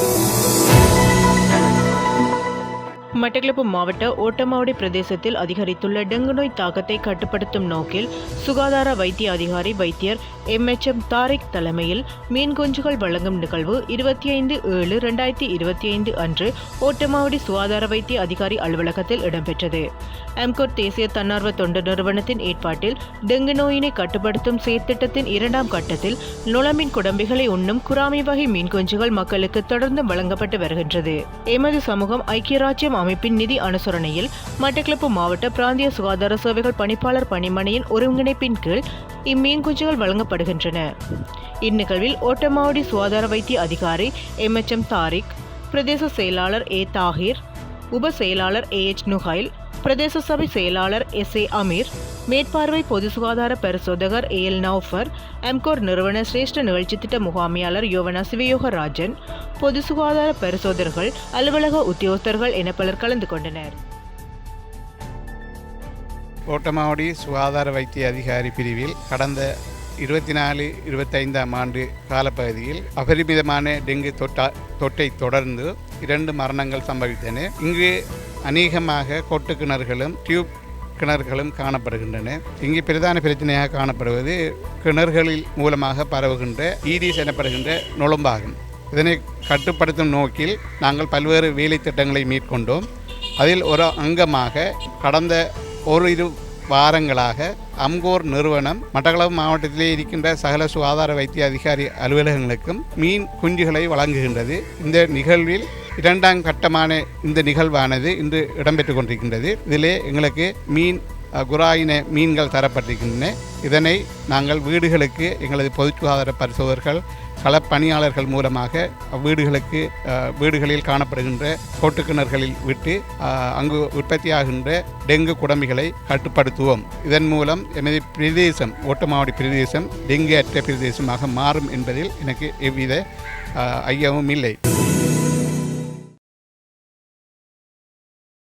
Thank you. Batticaloa மாவட்ட ஓட்டமாவடி பிரதேசத்தில் அதிகரித்துள்ள டெங்கு நோய் தாக்கத்தை கட்டுப்படுத்தும் நோக்கில் சுகாதார வைத்திய அதிகாரி வைத்தியர் எம்எச்எம் தாரிக் தலைமையில் மீன் குஞ்சுகள் வழங்கும் நிகழ்வு இருபத்தி ஐந்து ஏழு ரெண்டாயிரத்தி இருபத்தி ஐந்து அன்று ஓட்டமாவடி சுகாதார வைத்திய அதிகாரி அலுவலகத்தில் இடம்பெற்றது. எம்கோட் தேசிய தன்னார்வ தொண்டு நிறுவனத்தின் ஏற்பாட்டில் டெங்கு நோயினை கட்டுப்படுத்தும் செயற்திட்டத்தின் இரண்டாம் கட்டத்தில் நுளமின் குடம்பிகளை உண்ணும் குராமி வகை மீன் குஞ்சுகள் மக்களுக்கு தொடர்ந்து வழங்கப்பட்டு வருகின்றது. எமது சமூகம் ஐக்கிய ராஜ்யம் அமைப்பின் நிதி அனுசரணையில் மட்டக்களப்பு மாவட்ட பிராந்திய சுகாதார சேவைகள் பணிப்பாளர் பணிமனையின் ஒருங்கிணைப்பின் கீழ் இம்மீன்குஞ்சுகள் வழங்கப்படுகின்றன. இந்நிகழ்வில் ஓட்டமாவடி சுகாதார வைத்திய அதிகாரி எம்எச்எம் தாரிக் பிரதேச செயலாளர் ஏ தாஹிர் உப செயலாளர் ஏ எச் நுஹைல் பிரதேச சபை செயலாளர் எஸ் ஏ அமீர் மேற்பார்வை பொது சுகாதார பரிசோதகர் ஏ எல் நௌஃபர் எம்கோர் நிறுவன சிரேஷ்ட நிகழ்ச்சி திட்ட முகாமியாளர் யோவனா சிவயோகராஜன் பொது சுகாதார பரிசோதகர்கள் அலுவலக உத்தியோகத்தர்கள் என பலர் கலந்து கொண்டனர். கோட்டமாவடி சுகாதார வைத்திய அதிகாரி பிரிவில் கடந்த இருபத்தி நாலு இருபத்தைந்தாம் ஆண்டு காலப்பகுதியில் அபரிமிதமான டெங்கு தொட்டா தொட்டை தொடர்ந்து இரண்டு மரணங்கள் சம்பவித்தன. இங்கு அநேகமாக கொட்டு கிணறுகளும் டியூப் கிணறுகளும் காணப்படுகின்றன. இங்கு பிரதான பிரச்சனையாக காணப்படுவது கிணறுகளில் மூலமாக பரவுகின்ற ஈடிஸ் எனப்படுகின்ற நுழம்பாகும். இதனை கட்டுப்படுத்தும் நோக்கில் நாங்கள் பல்வேறு வேலை திட்டங்களை மேற்கொண்டோம். அதில் ஒரு அங்கமாக கடந்த ஒரு இரு வாரங்களாக அம்கோர் நிறுவனம் மட்டக்களப்பு மாவட்டத்திலே இருக்கின்ற சகல சுகாதார வைத்திய அதிகாரி அலுவலகங்களுக்கும் மீன் குஞ்சுகளை வழங்குகின்றது. இந்த நிகழ்வில் இரண்டாம் கட்டமான இந்த நிகழ்வானது இன்று இடம்பெற்று கொண்டிருக்கின்றது. இதிலே எங்களுக்கு மீன் குராயின மீன்கள் தரப்பட்டிருக்கின்றன. இதனை நாங்கள் வீடுகளுக்கு எங்களது பொது சுகாதார பரிசோதகர்கள் களப்பணியாளர்கள் மூலமாக வீடுகளுக்கு வீடுகளில் காணப்படுகின்ற கொட்டுக்கிணறுகளில் விட்டு அங்கு உற்பத்தியாகின்ற டெங்கு குடமிகளை கட்டுப்படுத்துவோம். இதன் மூலம் எமது பிரதேசம் ஓட்டமாவடி பிரதேசம் டெங்கு அற்ற பிரதேசமாக மாறும் என்பதில் எனக்கு எவ்வித ஐயமும் இல்லை.